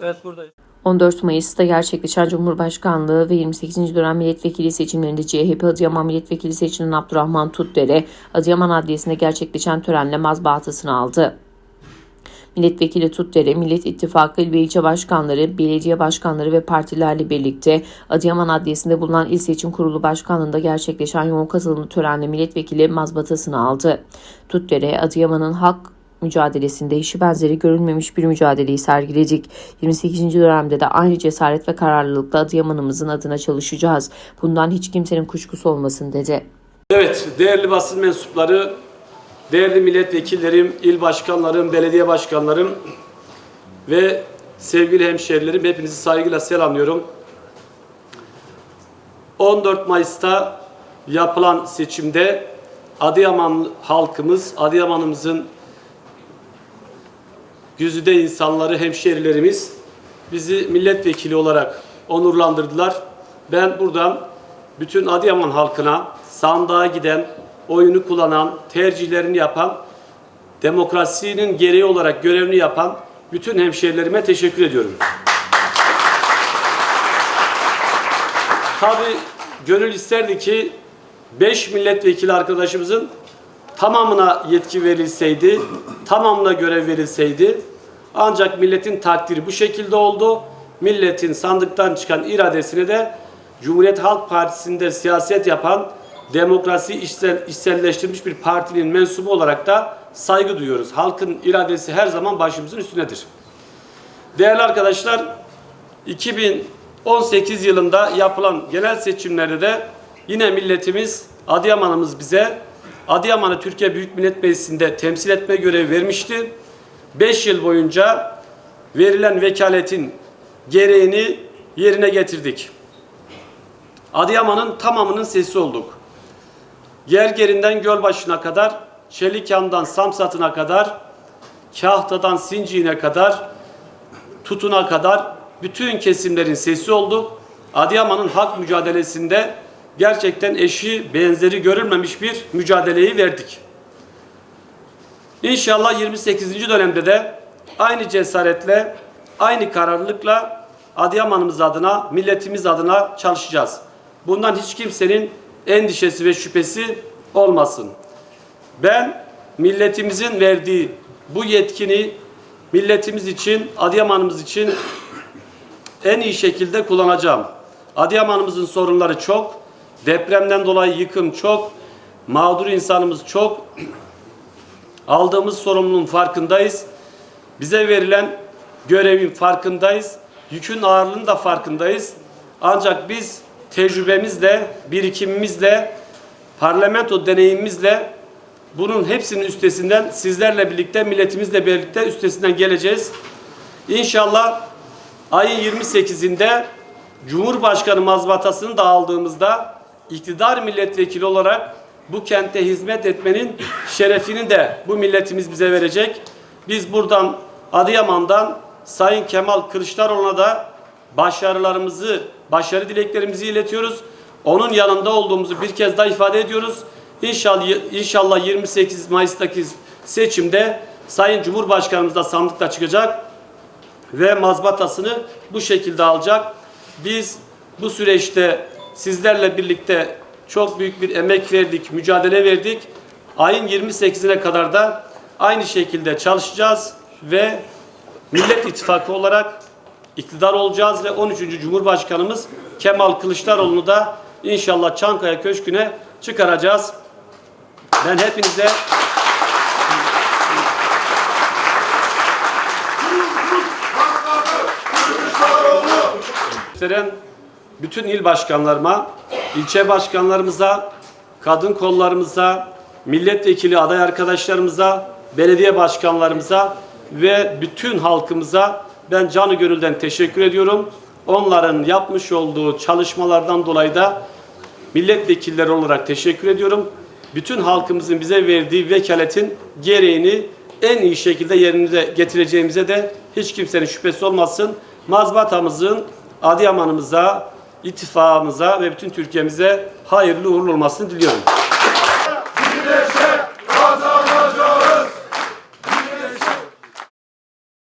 Evet buradayız. 14 Mayıs'ta gerçekleşen Cumhurbaşkanlığı ve 28. dönem milletvekili seçimlerinde CHP Adıyaman milletvekili seçilen Abdurrahman Tutdere, Adıyaman Adliyesi'nde gerçekleşen törenle mazbatasını aldı. Milletvekili Tutdere, Millet İttifakı il ve ilçe başkanları, belediye başkanları ve partilerle birlikte Adıyaman Adliyesi'nde bulunan İl Seçim Kurulu Başkanlığı'nda gerçekleşen yoğun katılımlı törenle milletvekili mazbatasını aldı. Tutdere, Adıyaman'ın hak mücadelesinde eşi benzeri görülmemiş bir mücadeleyi sergiledik. 28. dönemde de aynı cesaret ve kararlılıkla Adıyaman'ımızın adına çalışacağız. Bundan hiç kimsenin kuşkusu olmasın dedi. Evet, değerli basın mensupları, değerli milletvekillerim, il başkanlarım, belediye başkanlarım ve sevgili hemşehrilerim hepinizi saygıyla selamlıyorum. 14 Mayıs'ta yapılan seçimde Adıyaman halkımız, Adıyaman'ımızın güzide insanları, hemşehrilerimiz bizi milletvekili olarak onurlandırdılar. Ben buradan bütün Adıyaman halkına sandığa giden, oyunu kullanan, tercihlerini yapan, demokrasinin gereği olarak görevini yapan bütün hemşehrilerime teşekkür ediyorum. Tabii gönül isterdi ki 5 milletvekili arkadaşımızın tamamına yetki verilseydi, tamamına görev verilseydi ancak milletin takdiri bu şekilde oldu. Milletin sandıktan çıkan iradesini de Cumhuriyet Halk Partisi'nde siyaset yapan demokrasi içsel, içselleştirmiş bir partinin mensubu olarak da saygı duyuyoruz. Halkın iradesi her zaman başımızın üstündedir. Değerli arkadaşlar, 2018 yılında yapılan genel seçimlerde de yine milletimiz, Adıyaman'ımız bize Adıyaman'ı Türkiye Büyük Millet Meclisi'nde temsil etme görevi vermişti. 5 yıl boyunca verilen vekaletin gereğini yerine getirdik. Adıyaman'ın tamamının sesi olduk. Gergerinden Gölbaşı'na kadar, Çelikyan'dan Samsat'ına kadar, Kahta'dan Sinci'ne kadar, Tutun'a kadar bütün kesimlerin sesi olduk. Adıyaman'ın hak mücadelesinde gerçekten eşi benzeri görülmemiş bir mücadeleyi verdik. İnşallah 28. dönemde de aynı cesaretle, aynı kararlılıkla Adıyaman'ımız adına, milletimiz adına çalışacağız. Bundan hiç kimsenin endişesi ve şüphesi olmasın. Ben milletimizin verdiği bu yetkini milletimiz için, Adıyaman'ımız için en iyi şekilde kullanacağım. Adıyaman'ımızın sorunları çok. Depremden dolayı yıkım çok. Mağdur insanımız çok. Aldığımız sorumluluğun farkındayız. Bize verilen görevin farkındayız. Yükün ağırlığının da farkındayız. Ancak biz tecrübemizle, birikimimizle, parlamento deneyimimizle bunun hepsinin üstesinden sizlerle birlikte, milletimizle birlikte üstesinden geleceğiz. İnşallah ayın 28'inde Cumhurbaşkanı mazbatasını da aldığımızda iktidar milletvekili olarak bu kente hizmet etmenin şerefini de bu milletimiz bize verecek. Biz buradan Adıyaman'dan Sayın Kemal Kılıçdaroğlu'na da başarılarımızı, başarı dileklerimizi iletiyoruz. Onun yanında olduğumuzu bir kez daha ifade ediyoruz. İnşallah, inşallah 28 Mayıs'taki seçimde Sayın Cumhurbaşkanımız da sandıkta çıkacak ve mazbatasını bu şekilde alacak. Biz bu süreçte sizlerle birlikte çok büyük bir emek verdik, mücadele verdik. Ayın 28'ine kadar da aynı şekilde çalışacağız ve Millet İttifakı olarak iktidar olacağız ve 13. Cumhurbaşkanımız Kemal Kılıçdaroğlu'nu da inşallah Çankaya Köşkü'ne çıkaracağız. Ben hepinize gösteren bütün il başkanlarıma, ilçe başkanlarımıza, kadın kollarımıza, milletvekili aday arkadaşlarımıza, belediye başkanlarımıza ve bütün halkımıza ben canı gönülden teşekkür ediyorum. Onların yapmış olduğu çalışmalardan dolayı da milletvekilleri olarak teşekkür ediyorum. Bütün halkımızın bize verdiği vekaletin gereğini en iyi şekilde yerine getireceğimize de hiç kimsenin şüphesi olmasın. Mazbatamızın Adıyaman'ımıza, ittifakımıza ve bütün Türkiye'mize hayırlı uğurlu olmasını diliyorum.